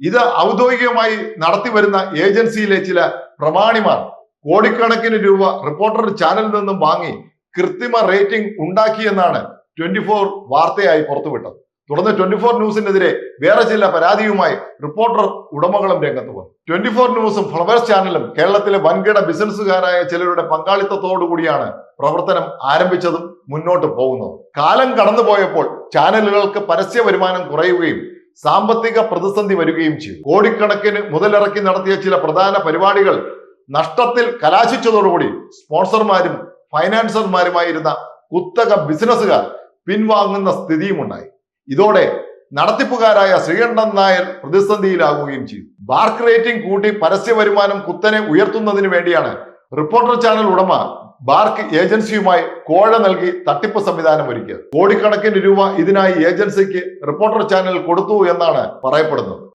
ഇത് ഔദ്യോഗികമായി നടത്തി വരുന്ന ഏജൻസിയിലെ ചില പ്രമാണിമാർ കോടിക്കണക്കിന് രൂപ റിപ്പോർട്ടർ ചാനലിൽ നിന്നും വാങ്ങി കൃത്രിമ റേറ്റിംഗ് ഉണ്ടാക്കിയെന്നാണ് ട്വന്റി ഫോർ വാർത്തയായി പുറത്തുവിട്ടത്. തുടർന്ന് ട്വന്റി ഫോർ ന്യൂസിനെതിരെ വേറെ ചില പരാതിയുമായി റിപ്പോർട്ടർ ഉടമകളും രംഗത്ത് വന്നു. ട്വന്റി ഫോർ ന്യൂസും ഫ്ലവേഴ്സ് ചാനലും കേരളത്തിലെ വൻകിട ബിസിനസ്സുകാരായ ചിലരുടെ പങ്കാളിത്തത്തോടുകൂടിയാണ് പ്രവർത്തനം ആരംഭിച്ചതും മുന്നോട്ട് പോകുന്നതും. കാലം കടന്നുപോയപ്പോൾ ചാനലുകൾക്ക് പരസ്യ വരുമാനം കുറയുകയും സാമ്പത്തിക പ്രതിസന്ധി വരികയും ചെയ്തു. കോടിക്കണക്കിന് മുതലിറക്കി നടത്തിയ ചില പ്രധാന പരിപാടികൾ നഷ്ടത്തിൽ കലാശിച്ചതോടുകൂടി സ്പോൺസർമാരും ഫൈനാൻസർമാരുമായിരുന്ന കുത്തക ബിസിനസ്സുകാർ പിൻവാങ്ങുന്ന സ്ഥിതിയുമുണ്ടായി. ഇതോടെ നടത്തിപ്പുകാരായ ശ്രീകണ്ഠൻ നായർ പ്രതിസന്ധിയിലാകുകയും ചെയ്തു. ബാർക്ക് റേറ്റിംഗ് കൂട്ടി പരസ്യ വരുമാനം കുത്തനെ ഉയർത്തുന്നതിന് വേണ്ടിയാണ് റിപ്പോർട്ടർ ചാനൽ ഉടമ ബാർക്ക് ഏജൻസിയുമായി കോഴ നൽകി തട്ടിപ്പ് സംവിധാനം ഒരുക്കിയത്. കോടിക്കണക്കിന് രൂപ ഇതിനായി ഏജൻസിക്ക് റിപ്പോർട്ടർ ചാനൽ കൊടുത്തു എന്നാണ് പറയപ്പെടുന്നത്.